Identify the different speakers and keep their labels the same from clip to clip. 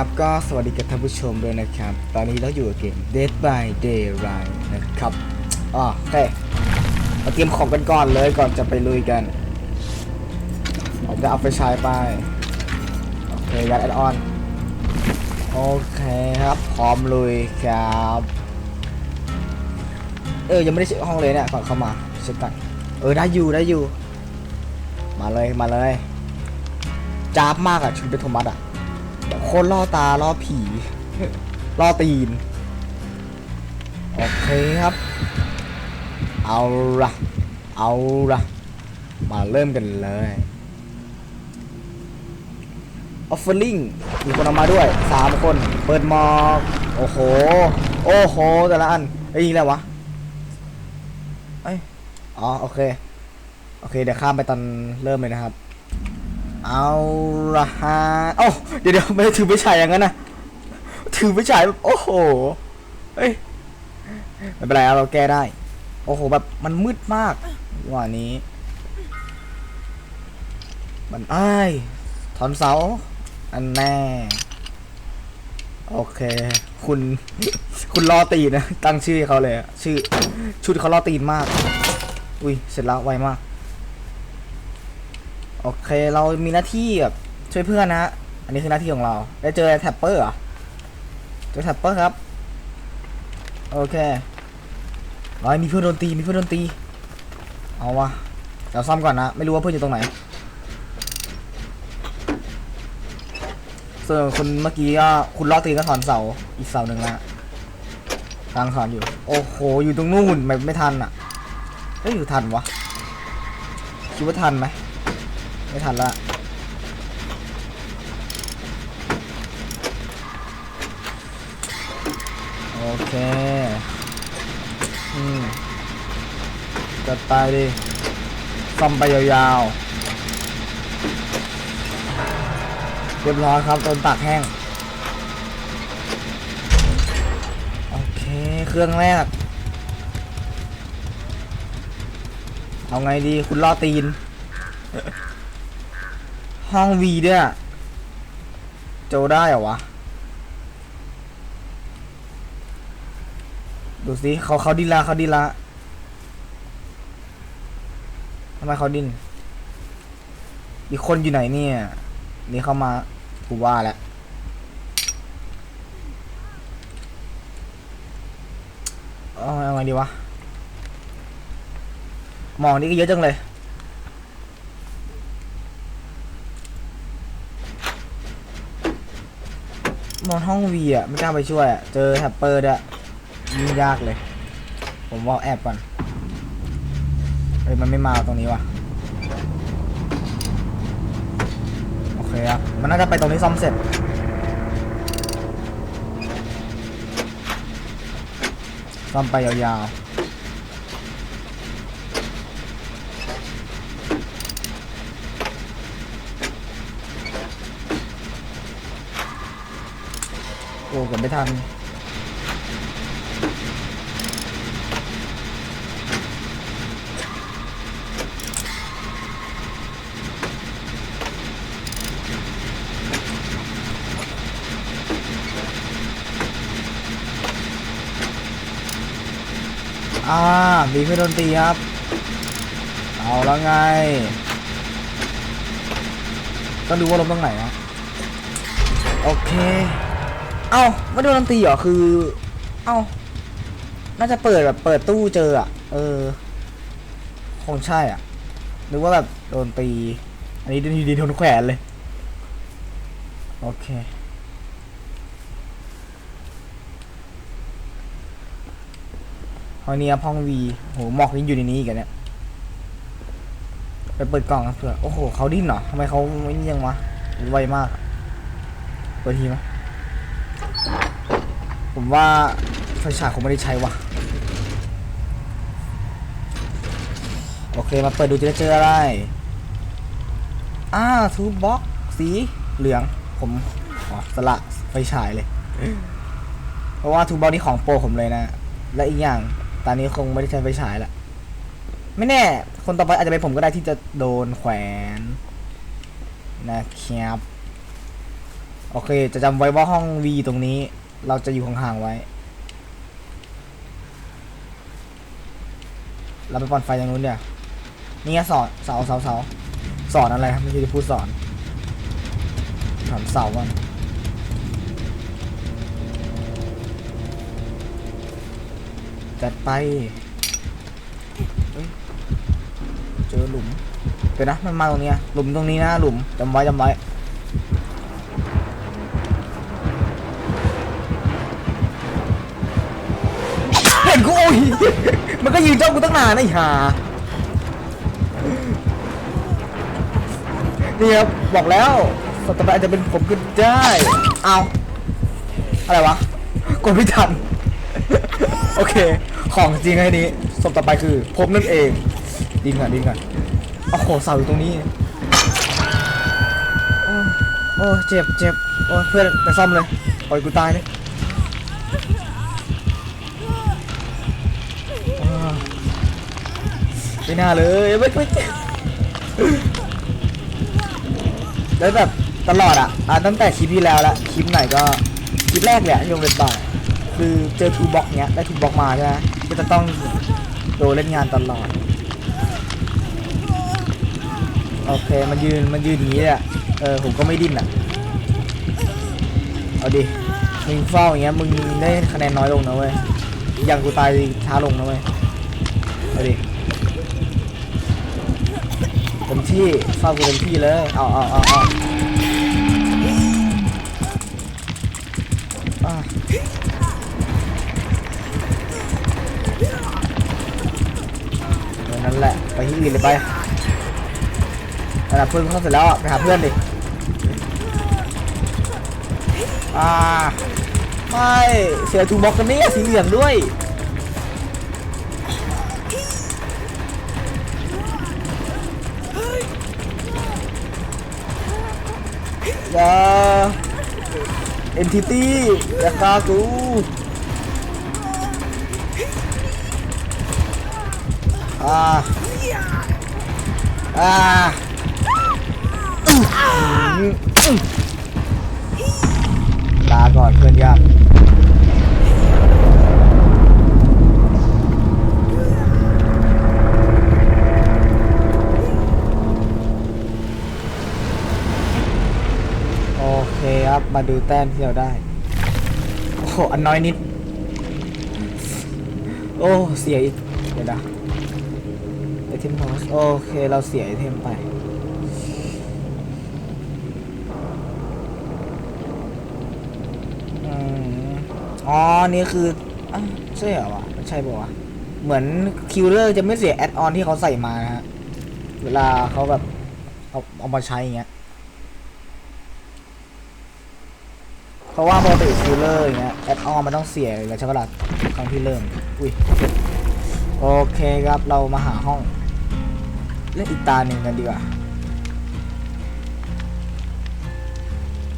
Speaker 1: ครับ ก็สวัสดีกับท่านผู้ชมด้วยนะครับ ตอนนี้เราอยู่กับเกม Dead by Daylight นะครับอ๋อโอเคมาเตรียมของกันก่อนเลยก่อนจะไปลุยกันผมจะเอาไฟฉายไป โอเคยัดแอดออน โอเคครับ พร้อมลุยครับ เออ ยังไม่ได้เช็คห้องเลยเนี่ย ก่อนเข้ามาเช็คกันเออ ได้อยู่ได้อยู่ มาเลยมาเลยจ้าบมากอะชุดเป็นโทมัสอะ โคตรล่อตาล่อผีล่อตีน โอเคครับ เอาละเอาละมาเริ่มกันเลยออฟเฟอร์ลิงมีคนเอามาด้วยสามคน เปิดมอโอ้โห โอ้โห แต่ละอันไอ้ยยิงแล้ววะเอ้ยอ๋อ โอเค โอเค เดี๋ยวข้ามไปตอนเริ่มเลยนะครับ เอาละฮะโอ้เดี๋ยวเดี๋ยวไม่ได้ถือไปฉายอย่างนั้นนะถือไปฉายแบบโอ้โหเฮ้ยไม่เป็นไรเราแก้ได้ โอ้โหแบบมันมืดมากว่านี้ มันอ้ายถอนเสา อันแน่ โอเค คุณ คุณล่อตีนนะ ตั้งชื่อเขาเลย ชื่อ ชุดเขาล่อตีนมาก อุ้ย เสร็จแล้วไวมาก โอเค เรามีหน้าที่แบบช่วยเพื่อนนะฮะ อันนี้คือหน้าที่ของเรา ได้เจอแท็ปเปอร์เหรอ เจอแท็ปเปอร์ครับ โอเคร้อยมีเพื่อนโดนตี มีเพื่อนโดนตี เอาวะเดี๋ยวซ่อมก่อนนะ ไม่รู้ว่าเพื่อนอยู่ตรงไหน ส่วนคุณเมื่อกี้ก็คุณลอตีก็ถอนเสา อีกเสาหนึ่งละกลางถอนอยู่ โอ้โห อยู่ตรงนู่นไม่ไม่ทันอะเอ้ยอยู่ทันวะ คิดว่าทันไหม ไม่ทันละโอเค อืมจะตายดิซ่อมไปยาวๆเรียบร้อยครับโดนตากแห้ง โอเค เครื่องแรก เอาไงดีคุณล่อตีน ห้องวีด้วยอะโจได้เหรอวะ ดูสิเขาเขาดินละเขาดินละทำไมเขาดิน อีกคนอยู่ไหนเนี่ย นี่เข้ามากูว่าแล้วเอาเอาไงดีวะ มองนี่ก็เยอะจังเลย มองห้องวีอะไม่กล้าไปช่วยอะเจอแฮปเปอร์ด้วยยิ่งยากเลย ผมว่าแอบก่อนเฮ้ยมันไม่มาตรงนี้ว่ะโอเคครับมันน่าจะไปตรงนี้ซ่อมเสร็จซ่อมไปยาวๆ อ้เกือบไม่ทันอ่ามีเพื่อนดนตรีครับ เอาแล้วไง ต้องดูว่าลมตรงไหนนะโอเค เอ้าไม่โดนดนตรีเหรอคือ เอ้าน่าจะเปิดแบบเปิดตู้เจออะ เออ คงใช่อะหรือว่าแบบโดนตี อันนี้ดีดีโดนแขวนเลย โอเค ห้องนี้ครับห้องวีโหหมอกนี่อยู่ในนี้อีกันเนี่ย ไปเปิดกล่องครับเผื่อโอ้โหเขาดิ้นเหรอทำไมเขาไม่ยังวะไวมาก เปิดทีไหม ผมว่าไฟฉายคงไม่ได้ใช้วะโอเคมาเปิดดูจะได้เจออะไร อ้าทูบ็อกสีเหลือง ผมอ๋อสละไฟฉายเลย เพราะว่าทูบ็อกนี่ของโปรผมเลยนะ และอีกอย่างตอนนี้คงไม่ได้ใช้ไฟฉายละไม่แน่ คนต่อไปอาจจะเป็นผมก็ได้ที่จะโดนแขวนนะครับ โอโอเค จะจำไว้ว่าห้อง V ตรงนี้ เราจะอยู่ห่างๆไว้ เราไปปั่นไฟตรงนู้นเดี๋ยวนี่ไงสอนเสาเสาเสาสอนอะไรครับไม่ใช่จะพูดสอนถามเสาก่อนจัดไปเจอหลุมเดี๋ยวนะมันมาตรงนี้หลุมตรงนี้นะหลุมจำไว้จำไว้ มันก็ยืนจ้องกูตั้งนานนะไอ้ห่านี่ครับบอกแล้วสตอร์อาจจะเป็นผมก็ได้ เอาอะไรวะกดไม่ทัน โอเค ของจริงไอ้นี้ศพต่อไปคือผมนั่นเองดินก่อนดินก่อนโอ้โหเสาอยู่ตรงนี้โอ้โอ้เจ็บเจ็บโอ้เพื่อนไปซ่อมเลยปล่อยกูตายเลย ไม่น่าเลยไม่ไม่แล้วแบบตลอดอะอะตั้งแต่คลิปที่แล้วละคลิปไหนก็คลิปแรกเลยอะที่ลงเล่นบ่ายคือเจอทูบ็อกเนี้ยได้ทูบ็อกมาใช่ไหมก็จะต้องโดนเล่นงานตลอดโอเคมันยืนมันยืนอย่างนี้เลยอะเออผมก็ไม่ดิ้นอะเอาดิมึงเฝ้าอย่างเงี้ยมึงได้คะแนนน้อยลงนะเว้ยอย่างกูตายช้าลงนะเว้ยเอาดิ เต็มที่เฝ้ากูเต็มที่เลย เอาเอาเอาเอาอะเออนั่นแหละ ไปที่อื่นเลยไประเพื่อนเข้าเสร็จแล้วอะไปหาเพื่อนดิ อ่า ไม่ เสียทูบ็อกกันเนี่ยสีเหลืองด้วย็นทิตี้อย่าฆ่ากูอ่าอ่าลาก่อนเพื่อนยาก มาดูแต้มที่เราได้ โอ้โหอันน้อยนิด โอ้เสียอีก เดี๋ยวนะไอเทมพอสโอเค เราเสียไอเทมไป อ๋อ นี่คืออะใช่เหรอวะไม่ใช่ปะวะ เหมือนคิวเลอร์จะไม่เสียแอดออนที่เขาใส่มานะฮะ เวลาเขาแบบเอาเอามาใช้อย่างเงี้ย เพราะว่าปกติคิวเลอร์อย่างเงี้ยแอดออนมันต้องเสียอยู่แล้วใช่ปะล่ะครั้งที่เริ่มอุ้ยโอเคครับเรามาหาห้องเล่นอีกตาหนึ่งกันดีกว่า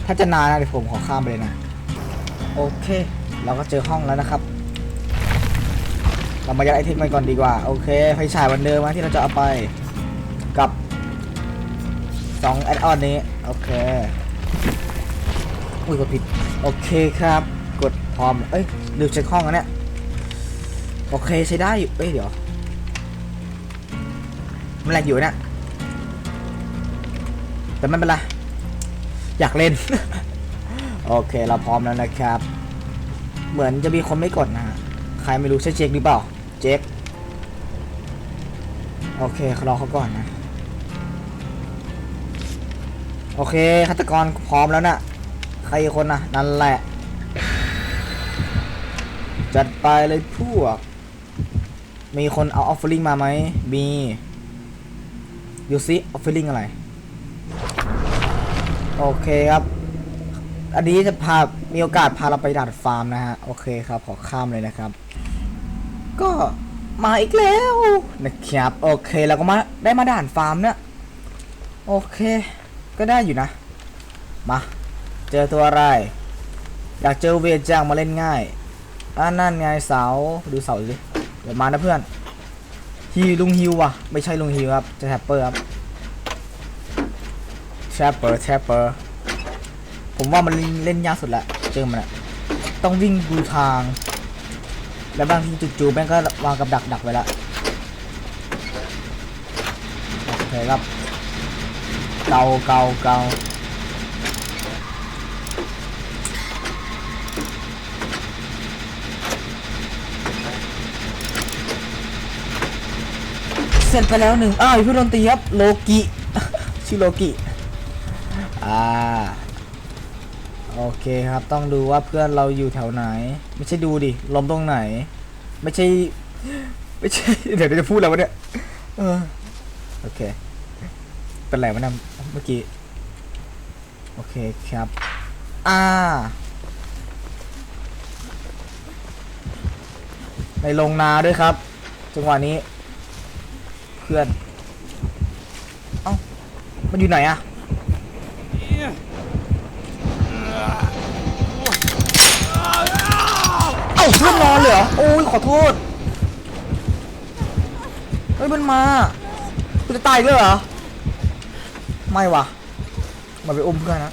Speaker 1: ถ้าจะนานนะเดี๋ยวผมขอข้ามไปเลยนะโอเค เราก็เจอห้องแล้วนะครับ เรามายัดไอเทมกันก่อนดีกว่า โอเคไฟฉายวันเดิมนะที่เราจะเอาไปกับ2แอดออนนี้ โอเค อุ้ยกดผิด โอเคครับ กดพร้อม เอ้ยลืมเช็คห้องแล้วเนี่ยโอเคใช้ได้อยู่เอ้ยเดี๋ยว มันแหลกอยู่เนี่ยแต่ไม่เป็นไร อยากเล่น โอเคเราพร้อมแล้วนะครับ เหมือนจะมีคนไม่กดนะ ใครไม่รู้ใช่เจคหรือเปล่า เจคโอเครอเขาก่อนนะ โอเคฆาตกรพร้อมแล้วนะ่ะ ใครอีกคนนะนั่นแหละ จัดไปเลยพวก มีคนเอาออฟเฟอร์ลิงมาไหมมีดูซิออฟเฟอร์ลิงอะไร โอเคครับ อันนี้จะพา มีโอกาสพาเราไปด่านฟาร์มนะฮะ โอเคครับ ขอข้ามเลยนะครับ ก็มาอีกแล้วนะครับโอเคเราก็มาได้มาด่านฟาร์มเนี่ยโอเค ก็ได้อยู่นะ มา เจอตัวอะไร อยากเจอเวทจังมาเล่นง่ายอ่านั่นไงเสาดูเสาสิเดี๋ยวมานะเพื่อนฮีลุงฮิวว่ะ ไม่ใช่ลุงฮิวครับจะแทปเปอร์ครับแทปเปอร์แทปเปอร์ผมว่ามันเล่นยากสุดละเจอมันอะต้องวิ่งดูทาง แล้วบางทีจู่ๆแม่งก็วางกับดักดักไว้ละโอเคครับเกาเกาเกา เสร็จไปแล้วหนึ่งอ้าวพี่ดนตรีครับโลกิชื่อโลกิอ่าโอเคครับต้องดูว่าเพื่อนเราอยู่แถวไหน ไม่ใช่ดูดิล้มตรงไหน ไม่ใช่ไม่ใช่เดี๋ยวจะพูดแล้ววะเนี่ยเออโอเคเป็นไรวะนี่ยเมื่อกี้โอเคครับอ่าในลงนาด้วยครับจังหวะนี้ พื่อน เอ้า มันอยู่ไหนอะเอ้าเพื่อนนอนเลยเหรอ โอ้ยขอโทษ เฮ้ยมันมากูจะตายอีกแล้วเหรอ ไม่วะมันไปอุ้มเพื่อนนะ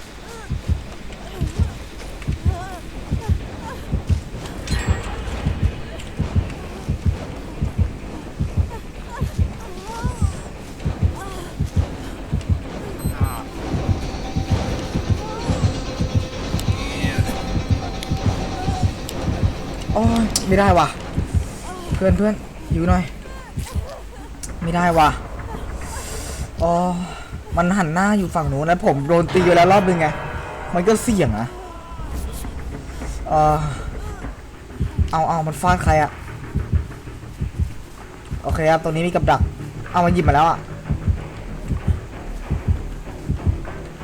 Speaker 1: ไม่ได้ว่ะ เพื่อนเพื่อนอยู่หน่อย ไม่ได้ว่ะ อ๋อ มันหันหน้าอยู่ฝั่งนู้นแล้วผมโดนตีไปแล้วรอบนึงไง มันก็เสี่ยงอะเออเอาเอามันฟาดใครอะโอเคครับ ตรงนี้มีกับดัก เอามันหยิบมาแล้วอะ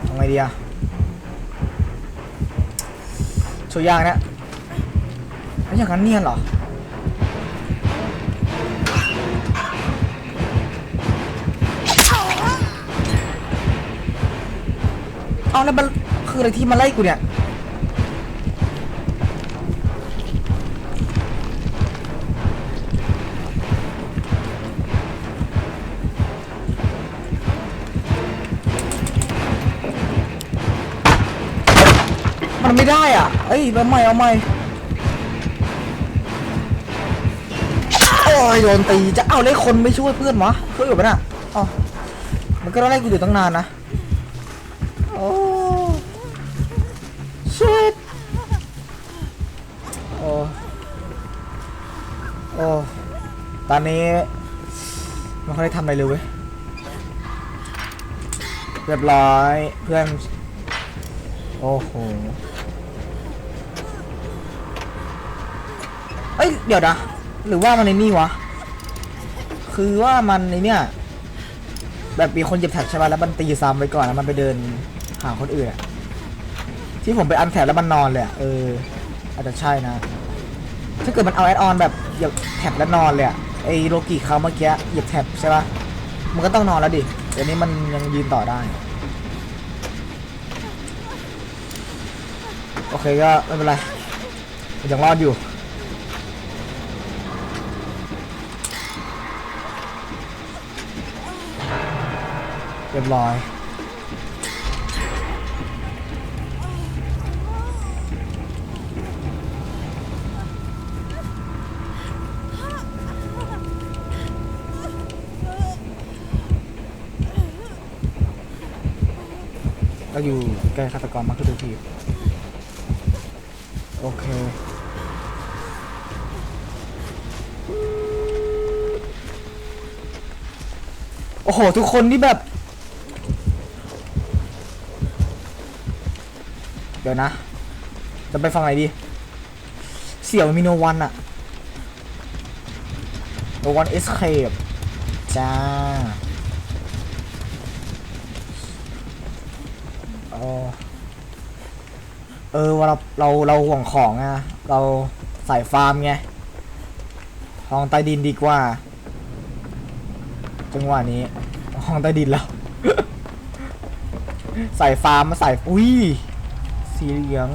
Speaker 1: ทำไงดีอะโชว์ยากนะ อย่างนั้นเนียนเหรอเอาแล้วมันคืออะไรที่มาไล่กูเนี่ยมันไม่ได้อะ เอ้ยเอาใหม่เอาใหม่ ยโดนตีจะเอาเลยคนไม่ช่วยเพื่อนวะช่วยอยู่ปะน่ะอ๋อมันก็ไล่กูอยู่ตั้งนานนะโอ้ชิตโอ้โอ้ตอนนี้ม่ค่อยได้ทำอะไรเลยเว้ยเรียบร้อยเพื่อนโอ้โหเอ้ยเดี๋ยวนะ หรือว่ามันในนี่วะ คือว่ามันในเนี่ย แบบมีคนเหยียบแท็บใช่ป่ะแล้วมันตีซ้ำไว้ก่อนแล้วมันไปเดินหาคนอื่นอะที่ผมไปอันแท็บแล้วมันนอนเลยอะเอออาจจะใช่นะ ถ้าเกิดมันเอาแอดออนแบบเหยียบแท็บแล้วนอนเลยอะไอโลกิเขาเมื่อกี้เหยียบแท็บใช่ป่ะมันก็ต้องนอนแล้วดิเดี๋ยวนี้มันยังยืนต่อได้ โอเคก็ไม่เป็นไรยังรอดอยู่ เรียบร้อย ก็อยู่ใกล้ฆาตกรมากขึ้นทุกทีโอเคโอ้โห ทุกคนนี่แบบ ดี๋ยวนะ จะไปฟังไหนดี เสี่ยวมีโนวันอะโนวันเอสเคปจ้าเออเออว่าเราเราเราห่วงของอะเราใส่ฟาร์มไงห้องใต้ดินดีกว่า จังหวะนี้ห้องใต้ดินแล้วใส่ฟาร์มมาใส่อุ้ย สีเหลือง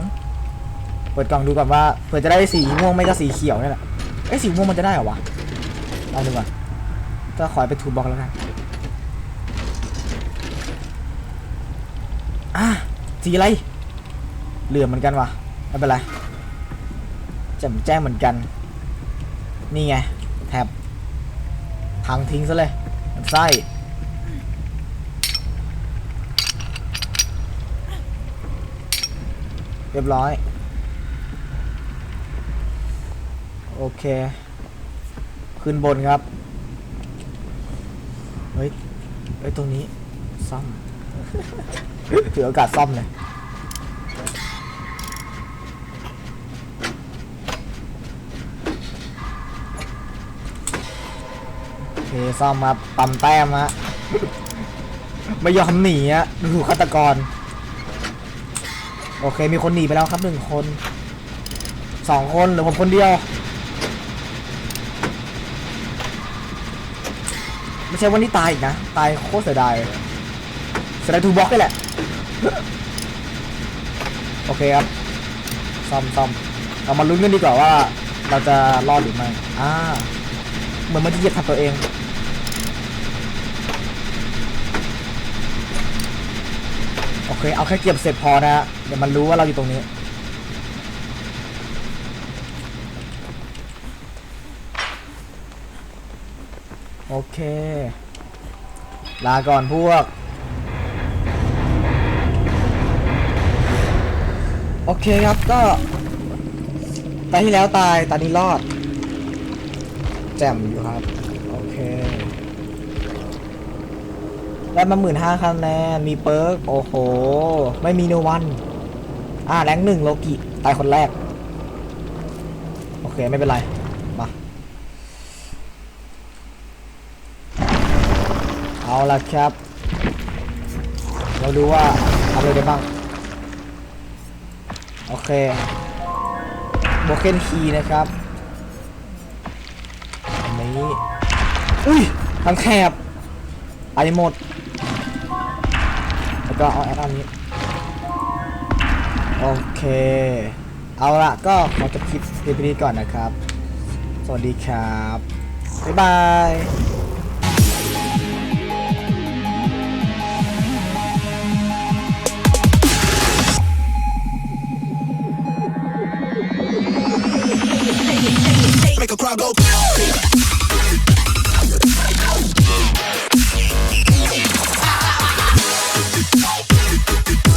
Speaker 1: เปิดกล่องดูก่อนว่าเผื่อจะได้สีม่วงไม่ก็สีเขียวนี่แหละเอ้สีม่วงมันจะได้เหรอวะลองดูก่อนก็ขอให้เป็นทูบล็อกแล้วกันอะสีอะไรเหลือเหมือนกันวะไม่เป็นไรแจ่มแจ้งเหมือนกัน นี่ไง แท็บพังทิ้งซะเลยมันไส้ รียบร้อย โอเค ขึ้นบนครับ เฮ้ย เฮ้ย ตรงนี้ ซ่อม ถือโอกาสซ่อมเลยโอเคซ่อมมาปั๊มแต้มฮะ ไม่ยอมหนีอะดูฆาตกร โอเค มีคนหนีไปแล้วครับหนึ่งคนสองคนหรือผมคนเดียว ไม่ใช่วันนี้ตายอีกนะ ตายโคตรเสียดายเสียดายทูบ็อกนี่แหละ โอเคครับซ่อมซ่อมเรามาลุ้นกันดีกว่าว่า เราจะรอดหรือไม่อ่า เหมือนมันจะเหยียบทับตัวเอง โอ เคเอาแค่เก็บเสร็จพอนะฮะเดี๋ยวมันรู้ว่าเราอยู่ตรงนี้ โอเค ลาก่อนพวก โอเคครับก็ตาที่แล้วตายตานี้รอด แจ่มอยู่ครับ โอเค ได้มาหมื่นห้าคะแนนมีเปิร์กโอ้โห ไม่มีโนวัน อ่าแรงหนึ่งโลกิตายคนแรก โอเค ไม่เป็นไร มา เอาละครับ เราดูว่าทำอะไรได้บ้าง โอเคโบเกนคีนะครับอันนี้ อุ้ยทั้งแคบไปหมด ก็เอาแอดอันนี้ โอเค เอาละก็ขอจะคลิปเอพีก่อนนะครับ สวัสดีครับ บ๊ายบาย